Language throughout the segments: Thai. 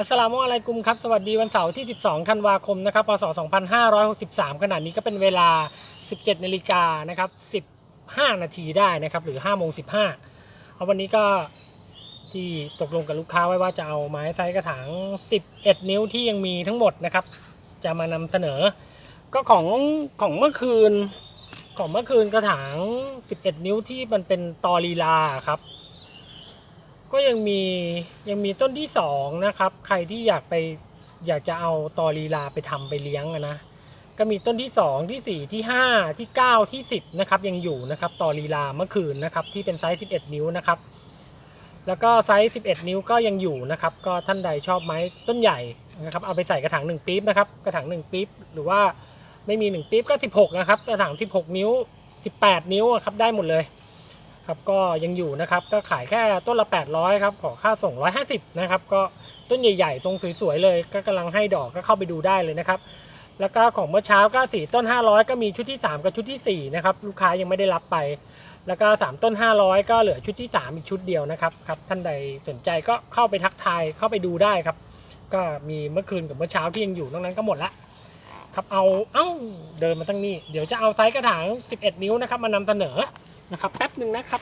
อัสลามุอะลัยกุมครับ สวัสดีวันเสาร์ที่ 12 ธันวาคมนะครับ พศ 2563 ขณะนี้ก็เป็นเวลา 17 นาฬิกานะครับ 15 นาทีได้นะครับ หรือ5โมง15เอาวันนี้ก็ที่ตกลงกับลูกค้าไว้ว่าจะเอาไม้ไซส์กระถาง 11 นิ้วที่ยังมีทั้งหมดนะครับ จะมานำเสนอ ก็ของของเมื่อคืน ของเมื่อคืนกระถาง 11 นิ้วที่มันเป็นตอลีลาครับ ก็ยังมียังมีต้นที่สองนะครับ ใครที่อยากไปอยากจะเอาตอลีลาไปทำไปเลี้ยงนะก็มีต้นที่สองที่สี่ที่ห้าที่เก้าที่สิบนะครับยังอยู่นะครับตอลีลาเมื่อคืนนะครับที่เป็นไซส์ 11 นิ้วนะครับแล้วก็ไซส์ 11 นิ้วก็ยังอยู่นะครับก็ท่านใดชอบไม้ต้นใหญ่นะครับเอาไปใส่กระถาง1ปี๊บนะครับกระถาง1ปี๊บหรือว่าไม่มี 1ปี๊บก็ 16 นะครับกระถาง 16 นิ้ว 18 นิ้วครับได้หมดเลย ครับก็ยังอยู่นะครับก็ขายแค่ต้นละ 800ครับขอค่าส่ง 150นะครับก็ต้นใหญ่ๆ ทรงสวยๆเลย ก็กำลังให้ดอกก็เข้าไปดูได้เลยนะครับ แล้วก็ของเมื่อเช้าก็สี่ต้น 500 ก็มีชุดที่ 3 กับชุดทีสี่ 4 นะครับ ลูกค้ายังไม่ได้รับไป แล้วก็ 3 ต้น 500 ก็เหลือชุดที่ 3 อีกชุดเดียวนะครับครับท่านใดสนใจก็เข้าไปทักทายเข้าไปดูได้ครับ ก็มีเมื่อคืนกับเมื่อเช้าที่ยังอยู่นอกนั้นก็หมดละครับเอาเอ้าเดินมาตั้งนี่เดี๋ยวจะเอาไซส์กระถาง 11 นิ้วนะครับ มานำเสนอ นะครับแป๊บหนึ่งนะครับ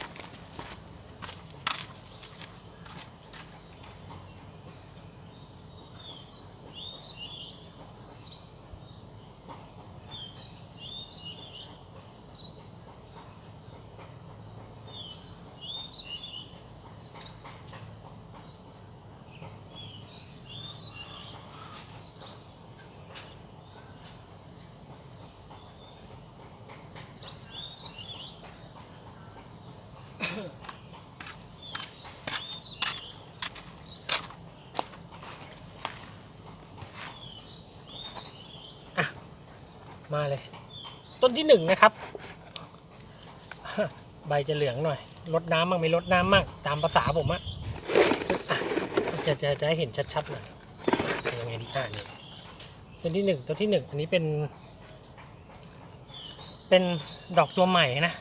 มาเลย ต้นที่หนึ่งนะครับ ใบจะเหลืองหน่อยลดน้ำมั่งไม่ลดน้ำมั่งตามภาษาผมอะอะจะจะจะให้เห็นชัดๆหน่อยยังไงดีอ่านี่ต้นที่หนึ่งต้นที่หนึ่งอันนี้เป็น เป็นดอกตัวใหม่นะ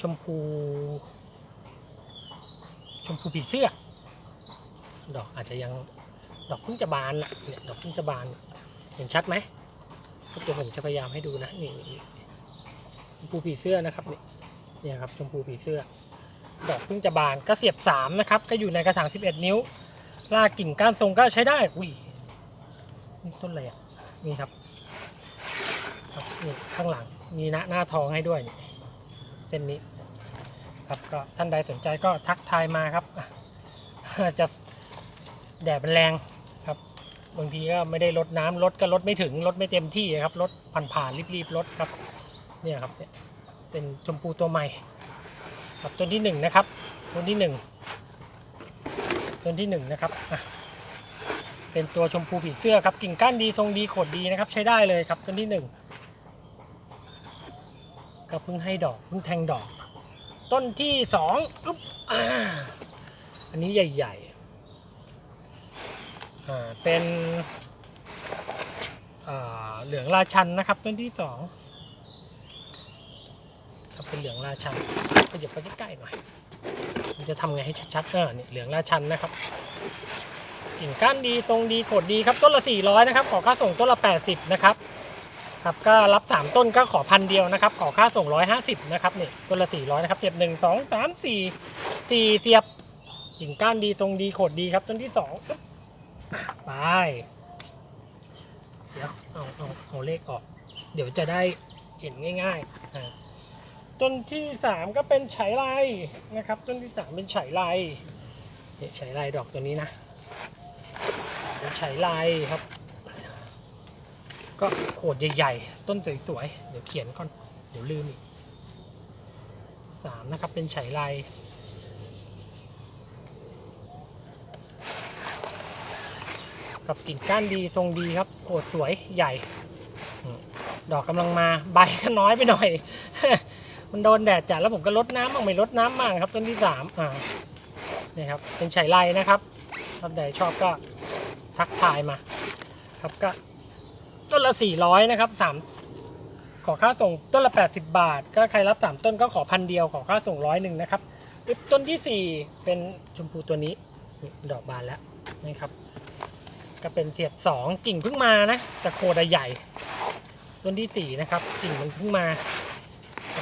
ชมพู ชมพูผีเสื้อ ดอกอาจจะยังดอกเพิ่งจะบานน่ะเนี่ยดอกเพิ่งจะบานเห็นชัดไหมเดี๋ยวผมจะพยายามให้ดูนะนี่ชมพูผีเสื้อนะครับนี่เนี่ยครับชมพูผีเสื้อ ดอกเพิ่งจะบานก็เสียบสามนะครับ ก็อยู่ในกระถาง11นิ้วลากกิ่งก้านทรงก็ใช้ได้อุ้ยนี่ต้นอะไรอะนี่ครับครับนี่ข้างหลังมีหน้าหน้าทองให้ด้วยเส้นนี้ ครับก็ท่านใดสนใจก็ทักทายมาครับจะแดดมันแรงบบางทีก็ไม่ได้ลดน้ำรถก็ลดไม่ถึงรถไม่เต็มที่ครับรถผ่านผ่านรีบๆรถครับเนี่ยครับเนี่ยเป็นชมพูตัวใหม่ครับต้นที่หนึ่งนะครับต้นที่หนึ่งต้นที่หนึ่งนะครับเป็นตัวชมพูผีเสื้อครับกิ่งก้านดีทรงดีขดดีนะครับ ใช้ได้เลยครับต้นที่หนึ่งก็เพิ่งให้ดอกเพิ่งแทงดอก ต้นที่สองอุ๊บอ่าอันนี้ใหญ่ๆอ่าเป็นอ่าเหลืองราชันนะครับ ต้นที่สองครับเป็นเหลืองราชันขยับไปใกล้ๆหน่อยมันจะทำไงให้ชัดๆเออเนี่ยเหลืองราชันนะครับกิ่งก้านดีทรงดีขดดีครับต้นละ400นะครับขอค่าส่งต้นละ 80นะครับ ครับก็รับ 3 ต้นก็ขอพันเดียวนะครับ ขอค่าส่ง 150 นะครับนี่ต้นละ 400 นะครับ เสียบ 1 2 3 4 4 เสียบกิ่งก้านดีทรงดีโขดดีครับ ต้นที่สองไป เดี๋ยวเอาเอาเอาเลขออก เดี๋ยวจะได้เห็นง่ายๆต้นที่สามก็เป็นไฉไลนะครับ ต้นที่สามเป็นไฉไลเนี่ยไฉไลดอกตัวนี้นะเป็นไฉไลครับ ก็โขดใหญ่ๆ ต้นสวยๆ เดี๋ยวเขียนก่อน เดี๋ยวลืมอีกสามนะครับ เป็นไฉไลกับกิ่งก้านดีทรงดีครับ โขดสวยใหญ่ ดอกกำลังมาใบก็น้อยไปหน่อย มันโดนแดดจัดแล้วผมก็ลดน้ำบ้างไม่ลดน้ำบ้างครับ ต้นที่สามอ่านี่ครับเป็นไฉไลนะครับท่านใดชอบก็ทักทายมา ครับก็ ต้นละสี่ร้อยนะครับสามขอค่าส่งต้นละแปดสิบบาท ก็ใครรับสามต้นก็ขอพันเดียวขอค่าส่งร้อยหนึ่งนะครับต้นที่สี่เป็นชมพูตัวนี้ดอกบานแล้วนะครับ ก็เป็นเสียบสองกิ่งเพิ่งมานะแต่โคดใหญ่ ต้นที่สี่นะครับ กิ่งมันเพิ่งมา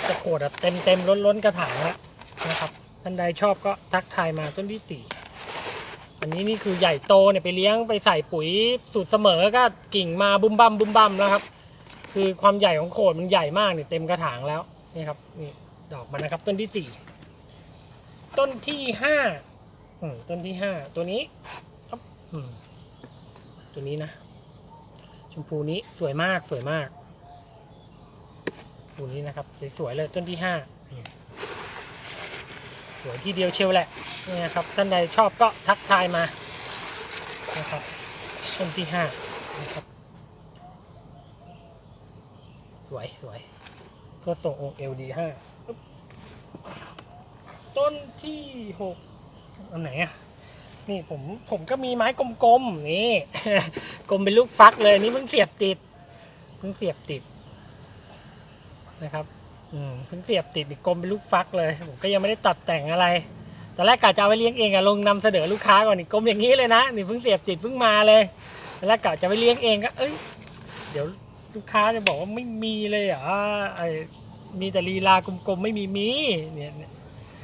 แต่โคดเต็มเต็มล้นล้นกระถางแล้วนะครับท่านใดชอบก็ทักทายมาต้นที่สี่ อันนี้นี่คือใหญ่โตเนี่ยไปเลี้ยงไปใส่ปุ๋ยสูตรเสมอก็กิ่งมาบุ้มบัมบุ้มบัมแล้วครับ คือความใหญ่ของโขดมันใหญ่มากเนี่ยเต็มกระถางแล้วนี่ครับนี่ดอกมันนะครับต้นที่สี่ต้นที่ห้าต้นที่ห้าตัวนี้ครับตัวนี้นะ ชมพูนี้สวยมากสวยมากตัวนี้นะครับสวยๆเลยต้นที่ห้า สวยทีเดียวเชียวแหละนี่ครับท่านใดชอบก็ทักทายมานะครับต้นที่ห้านะครับสวยสวยสวดส่งองค์เอลดีห้าต้นที่หกอันไหนอะนี่ผมผมก็มีไม้กลมๆนี่กลมเป็นลูกฟักเลยนี่เพิ่งเสียบติดเพิ่งเสียบติดนะครับ เพิ่งเสียบติดนี่กลมเป็นลูกฟักเลยผมก็ยังไม่ได้ตัดแต่งอะไรตอนแรกกะจะเอาไปเลี้ยงเองอะลงนำเสนอลูกค้าก่อนนี่กลมอย่างนี้เลยนะนี่เพิ่งเสียบติดเพิ่งมาเลยตอนแรกกะจะไปเลี้ยงเองก็เอ้ยเดี๋ยวลูกค้าจะบอกว่าไม่มีเลยเหรอไอ้มีแต่ลีลากลมๆไม่มีมีเนี่ย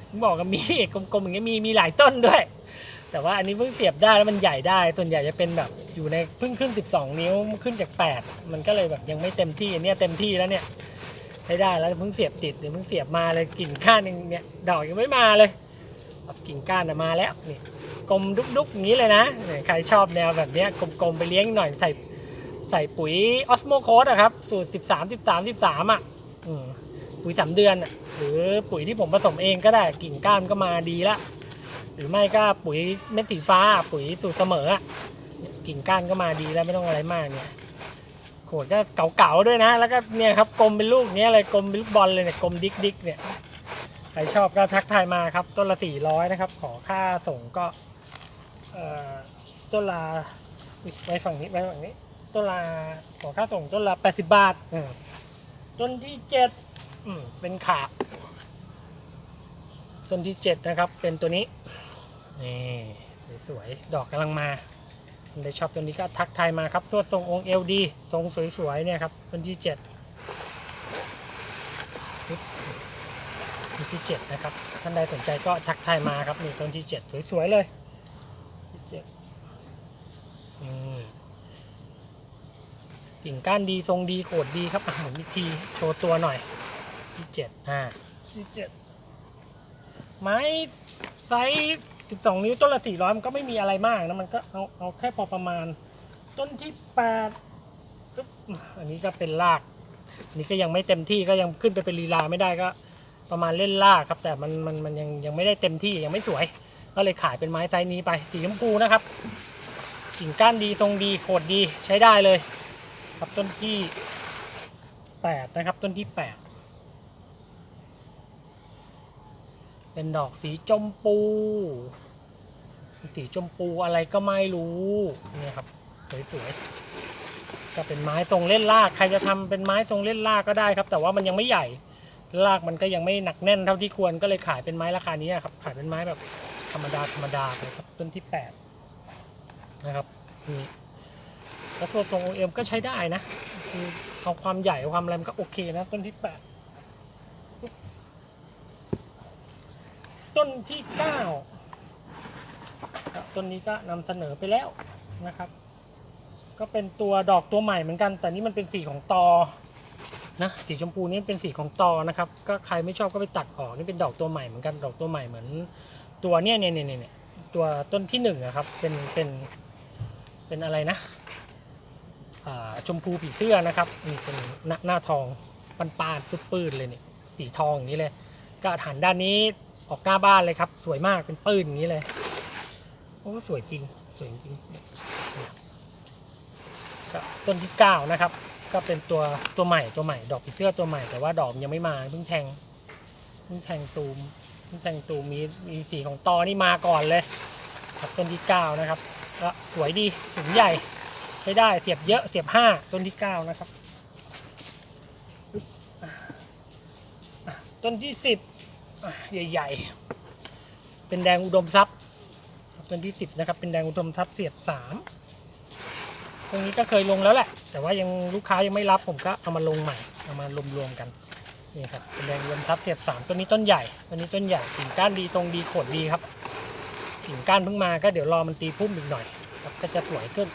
ผมบอกว่ามีกลมๆอย่างเงี้ยมีมีหลายต้นด้วย แต่ว่าอันนี้เพิ่งเสียบได้แล้วมันใหญ่ได้ ส่วนใหญ่จะเป็นแบบอยู่ในเพิ่งขึ้น 12 นิ้วขึ้นจาก 8 มันก็เลยแบบยังไม่เต็มที่อันนี้เต็มที่แล้วเนี่ย ใช้ได้แล้วเพิ่งเสียบติดเดี๋ยวเพิ่งเสียบมาเลยกิ่งก้านยังเนี่ยดอกยังไม่มาเลยกิ่งก้านมาแล้วนี่กลมดุกๆอย่างนี้เลยนะใครชอบแนวแบบนี้กลมๆไปเลี้ยงหน่อยใส่ใส่ปุ๋ยออสโมโคสอะครับ สูตร 13 13 13 อะปุ๋ยสามเดือนหรือปุ๋ยที่ผมผสมเองก็ได้กิ่งก้านก็มาดีละ หรือไม่ก็ปุ๋ยเม็ดสีฟ้า ปุ๋ยสูตรเสมอ กิ่งก้านก็มาดีแล้วไม่ต้องอะไรมากเนี่ย โขดก็เก่าๆด้วยนะ แล้วก็เนี่ยครับกลมเป็นลูกเนี้ยเลยกลมเป็นลูกบอลเลยเนี่ยกลมดิกดิกๆเนี่ยใครชอบก็ทักทายมาครับ ต้นละสี่ร้อยนะครับ ขอค่าส่งก็เอ่อต้นละไว้ฝั่งนี้ไว้ฝั่งนี้ ต้นละขอค่าส่งต้นละแปดสิบบาทต้นที่เจ็ดเป็นขาต้นที่เจ็ดนะครับ เป็นตัวนี้นี่สวยๆดอกกำลังมา นใดชอบตัวนี้ก็ทักทายมาครับตัวทรงองค์เอลดีทรงสวยๆเนี่ยครับต้นที่เจ็ดต้นที่เจ็ดนะครับท่านใดสนใจก็ทักทายมาครับนี่ต้นที่เจ็ดสวยๆเลยที่เจ็ดอืมกิ่งก้านดีทรงดีโขดดีครับอะหมุนอีกทีโชว์ตัวหน่อยที่เจ็ดอ่าที่เจ็ดไม้ไซส์ 12 นิ้วต้นละ 400 มันก็ไม่มีอะไรมากนะ มันก็เอาเอาแค่พอประมาณ ต้นที่8ปึ๊บอันนี้ก็เป็นรากนนี้ก็ยังไม่เต็มที่ก็ยังขึ้นไปเป็นลีลาไม่ได้ก็ ประมาณเล่นรากครับ แต่มันมันมันยังยังไม่ได้เต็มที่ยังไม่สวย ก็เลยขายเป็นไม้ไซส์นี้ไปสีชมพูนะครับกิ่งก้านดีทรงดีโคดดีใช้ได้เลย ครับต้นที่ 8 นะครับ ต้นที่ 8 เป็นดอกสีจมพู สีจมพูอะไรก็ไม่รู้เนี่ยครับสวยๆก็เป็นไม้ทรงเล่นลากใครจะทำเป็นไม้ทรงเล่นลากก็ได้ครับ แต่ว่ามันยังไม่ใหญ่ลากมันก็ยังไม่หนักแน่นเท่าที่ควรก็เลยขายเป็นไม้ราคานี้ครับ ขายเป็นไม้แบบธรรมดาธรรมดาเลยครับต้นที่ 8 นะครับนี่แล้วตัวทรงโอเอ็มก็ใช้ได้นะคือเอาความใหญ่ความแรมก็โอเคนะต้นที่ 8 ต้นที่เก้าครับต้นนี้ก็นำเสนอไปแล้วนะครับ ก็เป็นตัวดอกตัวใหม่เหมือนกัน แต่นี่มันเป็นสีของตอนะสีชมพูนี่เป็นสีของตอนะครับ ก็ใครไม่ชอบก็ไปตัดออกนี่เป็นดอกตัวใหม่เหมือนกันดอกตัวใหม่เหมือน ตัวเนี้ยเนี่ยเนี่ยเนี่ยตัวต้นที่หนึ่งะครับเป็นเป็นเป็นอะไรนะอ่าชมพูผีเสื้อนะครับนี่เป็นหน้าหน้าทองปานปานปื้ดๆเลยเนี่ยสีทองอย่างนี้เลย ก็หันด้านนี้ ออกหน้าบ้านเลยครับ สวยมากเป็นปื้นอย่างนี้เลยโอ้สวยจริงสวยจริงต้นที่เก้านะครับ ก็เป็นตัวตัวใหม่ตัวใหม่ ดอกผีเสื้อตัวใหม่แต่ว่าดอกยังไม่มาเพิ่งแทงเพิ่งแทงตูมเพิ่งแทงตูมมีมีสีของตอนี่มาก่อนเลยครับต้นที่เก้านะครับก็สวยดีสูงใหญ่ใช้ได้เสียบเยอะเสียบห้าต้นที่เก้านะครับต้นที่สิบ ใหญ่ๆ เป็นแดงอุดมทรัพย์ครันที่สิบนะครับ เป็นแดงอุดมทรัพย์เสียบสามตรงนี้ก็เคยลงแล้วแหละ แต่ว่ายังลูกค้ายังไม่รับผมก็เอามาลงใหม่ เอามารวมๆกันนี่ครับเป็นแดงรวมทับเสียบสามตัวนี้ต้นใหญ่ตัวนี้ต้นใหญ่กิ่งก้านดีทรงดีโขดดีครับกิ่งก้านเพิ่งมาก็เดี๋ยวรอมันตีพุ่มอีกหน่อยครับก็จะสวยขึ้น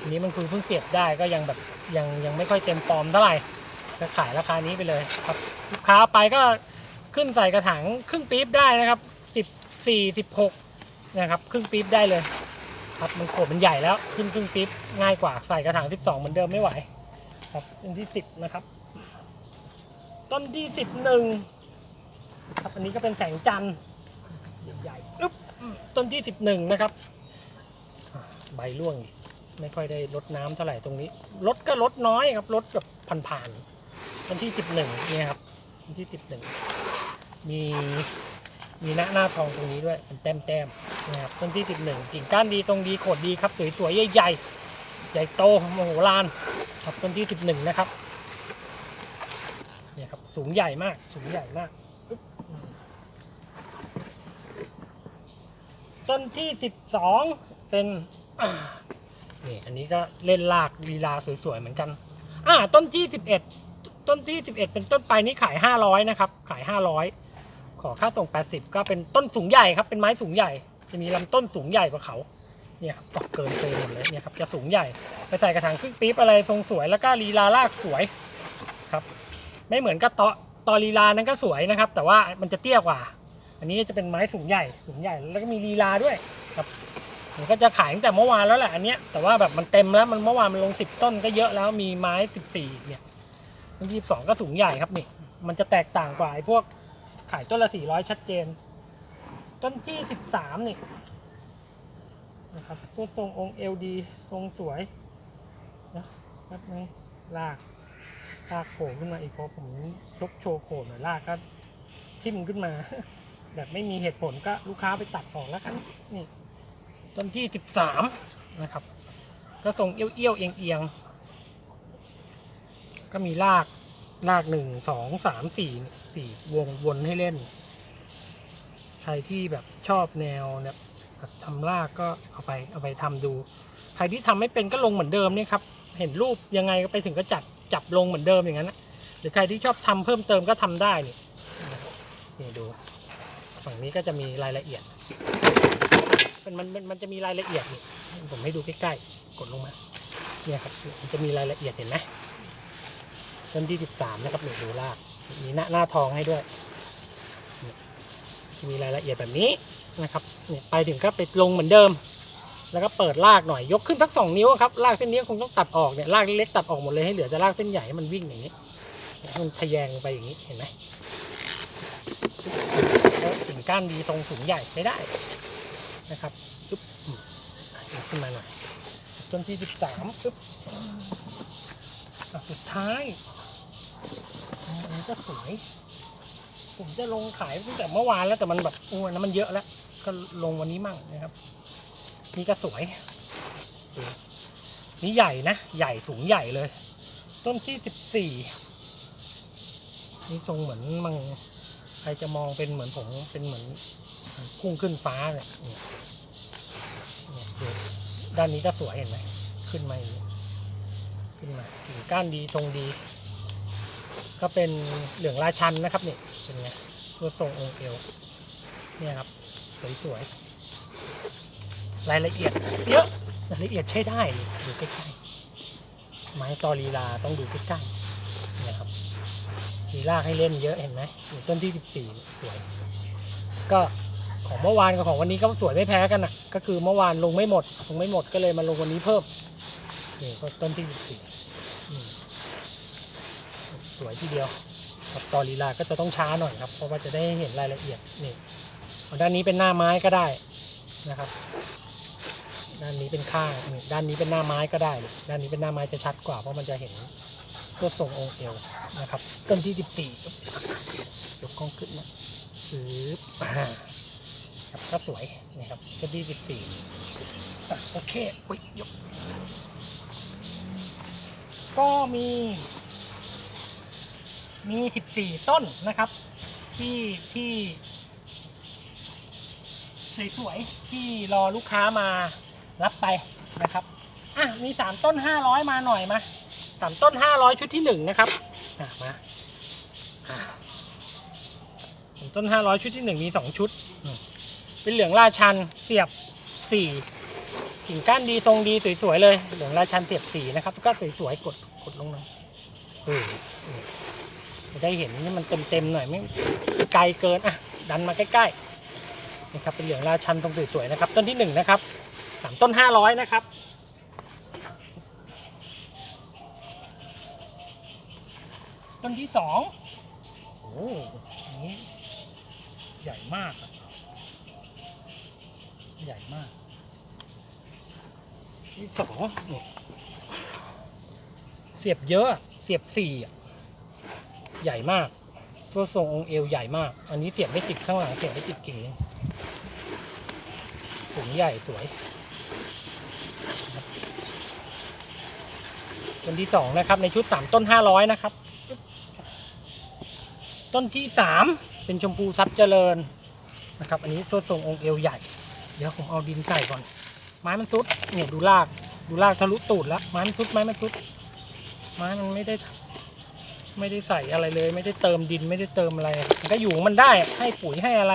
อันนี้มันคือเพิ่งเสียบได้ก็ยังแบบยังยังไม่ค่อยเต็มฟอร์มเท่าไหร่ก็ขายราคานี้ไปเลยครับลูกค้าไปก็ ขึ้นใส่กระถางครึ่งปี๊บได้นะครับสิบสี่สิบหกนะครับครึ่งปี๊บได้เลยครับมันโขดมันใหญ่แล้วขึ้นครึ่งปิ๊บง่ายกว่าใส่กระถาง12เหมือนเดิมไม่ไหวครับต้นที่10นะครับต้นที่11ครับอันนี้ก็เป็นแสงจันทร์ใหญ่ๆอึ๊บต้นที่11นะครับใบร่วงไม่ค่อยได้ลดน้ำเท่าไหร่ตรงนี้ลดก็ลดน้อยครับลดแบบผ่านๆต้นที่11เนี่ยครับต้นที่11 มีมีหน้าหน้าทองตรงนี้ด้วยเป็นแต้มแต้มๆนะครับต้นที่สิบหนึ่งกิ่งก้านดีทรงดีโขดดีครับสวยๆใหญ่ๆใหญ่โตมโหฬารครับต้นที่สิบหนึ่งนะครับเนี่ยครับสูงใหญ่มากสูงใหญ่มาก ต้นที่สิบสองเป็นนี่อันนี้ก็เล่นลากลีลาสวยๆเหมือนกันอ่าต้นที่สิบเอ็ดต้นที่สิบเอ็ดเป็นต้นไปนี้ขายห้าร้อยนะครับ ขายห้าร้อย ขอค่าส่ง 80 ก็เป็นต้นสูงใหญ่ครับ เป็นไม้สูงใหญ่ จะมีลำต้นสูงใหญ่กว่าเขา เนี่ยครับตอกเกินเกินหมดเลยเนี่ยครับ จะสูงใหญ่ ไปใส่กระถางครึ่งปี๊บอะไรทรงสวย แล้วก็ลีลาลากสวยครับ ไม่เหมือนกับตอตอลีลานั้นก็สวยนะครับ แต่ว่ามันจะเตี้ยกว่า อันนี้จะเป็นไม้สูงใหญ่ สูงใหญ่ แล้วก็มีลีลาด้วยครับผมก็จะขายตั้งแต่เมื่อวานแล้วแหละอันเนี้ย แต่ว่าแบบมันเต็มแล้ว มันเมื่อวานมันลง 10 ต้นก็เยอะแล้ว มีไม้ 14เนี่ยยี่สองก็สูงใหญ่ครับนี่ มันจะแตกต่างกว่าไอ้พวก ขายต้นละ400ชัดเจน ต้นที่13นี่นะครับทรงองค์เอลดีทรงสวยนะครับนี่ลากลากโผล่ขึ้นมาอีกพอผมยกโชว์โขนหน่อยลากก็ทิ่มขึ้นมา แบบไม่มีเหตุผลก็ลูกค้าไปตัดออกแล้วกันนี่ต้นที่13นะครับ ก็ทรงเอี้ยวๆเอียงๆก็มีลากลากหนึ่งสองสามสี่ สี่วงวนให้เล่น ใครที่แบบชอบแนวเนี่ยแบบทำลากก็เอาไปเอาไปทำดู ใครที่ทำไม่เป็นก็ลงเหมือนเดิมเนี่ยครับเห็นรูปยังไงก็ไปถึงก็จัดจับลงเหมือนเดิมอย่างนั้นนะหรือใครที่ชอบทำเพิ่มเติมก็ทำได้นี่นี่ดู ฝั่งนี้ก็จะมีรายละเอียดมันมันมันจะมีรายละเอียดนี่ผมให้ดูใกล้ๆ กดลงมา เนี่ยครับ มันจะมีรายละเอียดเห็นไหมต้นที่สิบสามนะครับเนี่ยดูลาก มีหน้าหน้าทองให้ด้วย จะมีรายละเอียดแบบนี้นะครับเนี่ยไปถึงก็ไปลงเหมือนเดิม แล้วก็เปิดลากหน่อยยกขึ้นทั้งสองนิ้วครับลากเส้นนี้คงต้องตัดออกเนี่ยลากเล็กตัดออกหมดเลยให้เหลือจะลากเส้นใหญ่ให้มันวิ่งอย่างนี้มันทะแยงไปอย่างนี้เห็นไหมแล้วถึงก้านดีทรงสูงใหญ่ไม่ได้นะครับปึ๊บขึ้นมาหน่อยต้นที่สิบสามปึ๊บสุดท้าย อันก็สวย ผมจะลงขายตั้งแต่เมื่อวานแล้วแต่มันแบบอ้ยนั้นมันเยอะแล้ว ก็ลงวันนี้มั่งนะครับ นี่ก็สวย นี่ใหญ่นะ ใหญ่สูงใหญ่เลย ต้นที่สิบสี่นี่ทรงเหมือนมังใครจะมองเป็นเหมือนผมเป็นเหมือนพุ่งขึ้นฟ้าเลยเนี่ยด้านนี้ก็สวยเห็นไหมขึ้นมาขึ้นมากิ่งก้านดีทรงดี ก็เป็นเหลืองราชันนะครับนี่เป็นไงตัวทรงองค์เอวเนี่ยครับสวยๆรายละเอียดเยอะรายละเอียดใช้ได้ดูใกล้ๆไม้ตอลีลาต้องดูใกล้ๆเนี่ยครับมีรากให้เล่นเยอะเห็นไหมต้นที่ 14 สวย ก็ของเมื่อวานกับของวันนี้ก็สวยไม่แพ้กันอะก็คือเมื่อวานลงไม่หมด ลงไม่หมดก็เลยมาลงวันนี้เพิ่มนี่ก็ต้นที่ 14 วยทีเดียวกับตอลีลาก็จะต้องช้าหน่อยครับ เพราะว่าจะได้เห็นรายละเอียดนี่ด้านนี้เป็นหน้าไม้ก็ได้นะครับ ด้านนี้เป็นข้างด้านนี้เป็นหน้าไม้ก็ได้ ด้านนี้เป็นหน้าไม้จะชัดกว่า เพราะมันจะเห็นตัวทรงองค์เอวนะครับ ต้นที่สิบสี่ยกกล้องขึ้นนะปึ๊บอ่าครับก็สวยนะครับต้นที่สิบสี่โอเคอุ้ยยกก็มี มีสิบสี่ต้นนะครับ ที่ที่สวยๆที่รอลูกค้ามารับไปนะครับอะมีสามต้นห้าร้อยมาหน่อยมาสามต้นห้าร้อยชุดที่หนึ่งนะครับอะมาอะต้นห้าร้อยชุดที่หนึ่งมีสองชุด เป็นเหลืองราชันเสียบสี่กิ่งก้านดีทรงดีสวยๆเลย เหลืองราชันเสียบสี่นะครับ ก็สวยๆกดกดลงหน่อยออเออ จะได้เห็นนี่มันเต็มๆหน่อยไม่ไกลเกินอะดันมาใกล้ๆนะครับเป็นเหลืองราชันทรงสวยๆนะครับ ต้นที่หนึ่งนะครับสามต้นห้าร้อยนะครับต้นที่สองโอ้อันนี้ใหญ่มาก ใหญ่มาก ที่สองเสียบเยอะ เสียบสี่อะ ใหญ่มากตัวทรงองค์เอวใหญ่มาก อันนี้เสียบไม่ติดข้างหลังเสียบไม่ติดกิ่งถุงใหญ่สวยต้นที่สองนะครับ ในชุดสามต้นห้าร้อยนะครับ ต้นที่สามเป็นชมพูซับเจริญนะครับ อันนี้โซทรงองค์เอวใหญ่ เดี๋ยวผมเอาดินใส่ก่อน ไม้มันซุดเนี่ยดูราก ดูรากทะลุตูดแล้วไม้มันซุดไม้มันซุดไม้มันไม่ได้ ไม่ได้ใส่อะไรเลย ไม่ได้เติมดินไม่ได้เติมอะไรมันก็อยู่มันได้ให้ปุ๋ยให้อะไร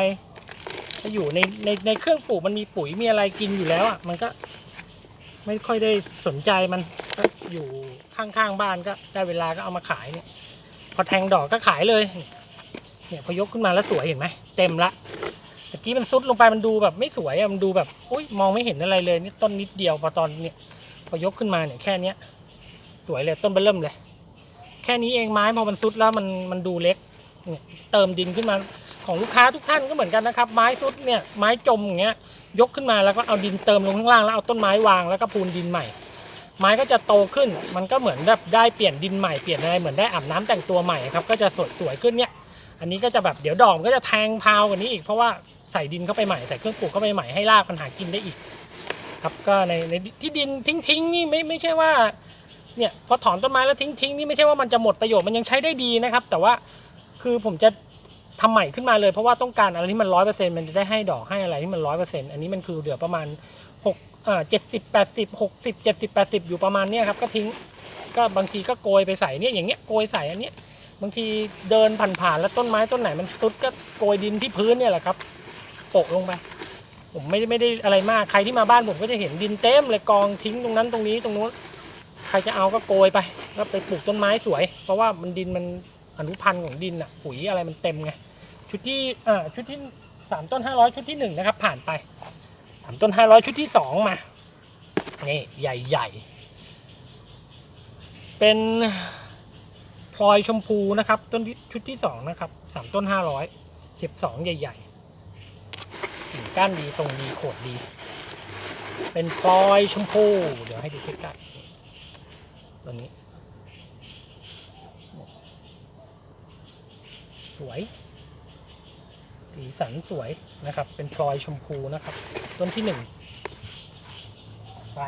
ก็อยู่ในในในเครื่องปลูกมันมีปุ๋ยมีอะไรกินอยู่แล้วอะ มันก็ ไม่ค่อยได้สนใจมันก็อยู่ข้างๆบ้านก็ได้เวลาก็เอามาขายเนี่ย พอแทงดอกก็ขายเลย เนี่ยพอยกขึ้นมาแล้วสวยเห็นไหมเต็มละตะกี้มันซุดลงไปมันดูแบบไม่สวยอะมันดูแบบอุ้ยมองไม่เห็นอะไรเลยนี่ต้นนิดเดียวพอตอนเนี่ยพอยกขึ้นมาเนี่ยแค่เนี้ยสวยเลยต้นเบอเริ่มเลย แค่นี้เองไม้พอมันซุดแล้วมันมันดูเล็กเนี่ยเติมดินขึ้นมาของลูกค้าทุกท่านก็เหมือนกันนะครับไม้ซุดเนี่ยไม้จมอย่างเงี้ยยกขึ้นมาแล้วก็เอาดินเติมลงข้างล่างแล้วเอาต้นไม้วางแล้วก็ปูนดินใหม่ ไม้ก็จะโตขึ้น มันก็เหมือนแบบได้เปลี่ยนดินใหม่เปลี่ยนอะไรเหมือนได้อาบน้ำแต่งตัวใหม่ครับก็จะสวยสวยขึ้นเนี่ยอันนี้ก็จะแบบเดี๋ยวดอกก็จะแทงพาวกว่านี้อีกเพราะว่าใส่ดินเข้าไปใหม่ใส่เครื่องปลูกเข้าไปใหม่ให้รากมันหากินได้อีก ครับก็ในในที่ดินทิ้งทิ้งๆนี่ไม่ไม่ใช่ว่า เนี่ยพอถอนต้นไม้แล้วทิ้งทิ้งนี่ไม่ใช่ว่ามันจะหมดประโยชน์มันยังใช้ได้ดีนะครับ แต่ว่าคือผมจะทำใหม่ขึ้นมาเลยเพราะว่าต้องการอะไรที่มันร้อยเปอร์เซ็นต์มันจะได้ให้ดอกให้อะไรที่มันร้อยเปอร์เซ็นต์อันนี้มันคือเหลือประมาณหกอ่าเจ็ดสิบแปดสิบหกสิบเจ็ดสิบแปดสิบอยู่ประมาณเนี้ยครับก็ทิ้งก็บางทีก็โกยไปใส่เนี่ยอย่างเงี้ยโกยใส่อันเนี้ยบางทีเดินผ่านๆแล้วต้นไม้ต้นไหนมันซุดก็โกยดินที่พื้นเนี่ยแหละครับโปะลงไปผมไม่ได้ไม่ได้อะไรมากใครที่มาบ้านผมก็จะเห็นดินเต็มเลยกองทิ้งตรงนั้นตรงนี้ตรงนู้น ใครจะเอาก็โกยไปก็ไปปลูกต้นไม้สวย เพราะว่ามันดินมันอนุพันธ์ของดินอะปุ๋ยอะไรมันเต็มไงชุดที่อ่าชุดที่สามต้นห้าร้อยชุดที่หนึ่งนะครับ ผ่านไปสามต้นห้าร้อยชุดที่สองมานี่ใหญ่ๆ เป็นพลอยชมพูนะครับต้นที่ชุดที่สองนะครับสามต้นห้าร้อยสิบสองใหญ่ๆกิ่งก้านดีทรงดีโขดดี เป็นพลอยชมพู เดี๋ยวให้ดูใกล้ๆ ตัวนี้ สวย สีสันสวยนะครับ เป็นพลอยชมพูนะครับ ต้นที่หนึ่งไป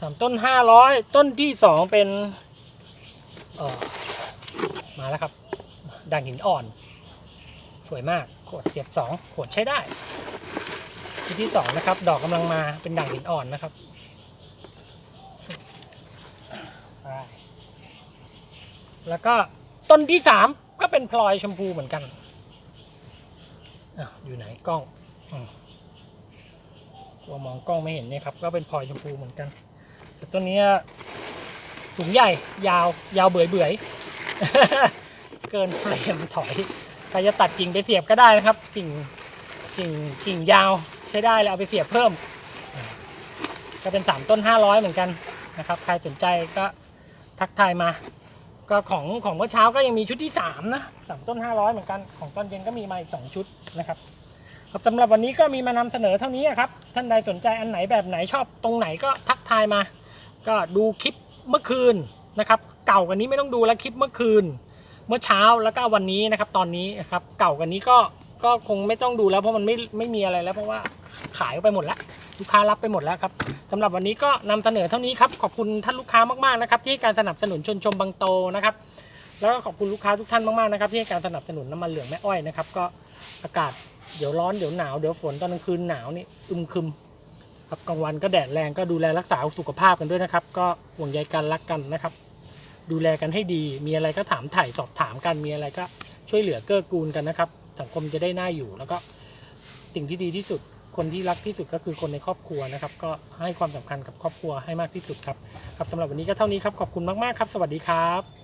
สามต้นห้าร้อยต้นที่สองเป็นเออมาแล้วครับด่างหินอ่อน สวยมากขวดเสียบสองขวดใช้ได้ที่ที่สองนะครับ ดอกกำลังมาเป็นด่างหินอ่อนนะครับไป แล้วก็ต้นที่สามก็เป็นพลอยชมพูเหมือนกันออยู่ไหนกล้องอืมกลัวมองกล้องไม่เห็นเนี่ยครับ ก็เป็นพลอยชมพูเหมือนกัน แต่ต้นนี้สูงใหญ่ยาวยาวเบื่อยเบื่อยเกินเฟรมถอยใครจะตัดกิ่งไปเสียบก็ได้นะครับ กิ่งกิ่งกิ่งยาวใช้ได้แล้วเอาไปเสียบเพิ่ม ก็เป็นสามต้นห้าร้อยเหมือนกันนะครับ ใครสนใจก็ทักทายมา ก็ของของเมื่อเช้าก็ยังมีชุดที่สามนะสามต้นห้าร้อยเหมือนกันของตอนเย็นก็มีมาอีกสองชุดนะครับครับสำหรับวันนี้ก็มีมานำเสนอเท่านี้ครับ ท่านใดสนใจอันไหนแบบไหนชอบตรงไหนก็ทักทายมา ก็ดูคลิปเมื่อคืนนะครับ เก่ากันนี้ไม่ต้องดูแล้วคลิปเมื่อคืน เมื่อเช้าแล้วก็วันนี้นะครับ ตอนนี้นะครับ เก่ากันนี้ก็ ก็คงไม่ต้องดูแล้วเพราะมันไม่ไม่มีอะไรแล้วเพราะว่าขายไปหมดแล้วลูกค้ารับไปหมดแล้วครับสำหรับวันนี้ก็นำเสนอเท่านี้ครับขอบคุณท่านลูกค้ามากๆนะครับที่ให้การสนับสนุนชนชมบางโตนะครับ แล้วก็ขอบคุณลูกค้าทุกท่านมากๆนะครับที่ให้การสนับสนุนน้ำมันเหลืองแม่อ้อยนะครับก็อากาศเดี๋ยวร้อนเดี๋ยวหนาวเดี๋ยวฝนตอนกลางคืนหนาวนี่อึมครึมครับกลางวันก็แดดแรงก็ดูแลรักษาสุขภาพกันด้วยนะครับ ก็ห่วงใยกันรักกันนะครับ ดูแลกันให้ดีมีอะไรก็ถามถ่ายสอบถามกันมีอะไรก็ช่วยเหลือเกื้อกูลกันนะครับ สังคมจะได้น่าอยู่ แล้วก็สิ่งที่ดีที่สุดคนที่รักที่สุดก็คือคนในครอบครัวนะครับ ก็ให้ความสำคัญกับครอบครัวให้มากที่สุดครับ ครับสำหรับวันนี้ก็เท่านี้ครับ ขอบคุณมาก ๆ ครับ สวัสดีครับ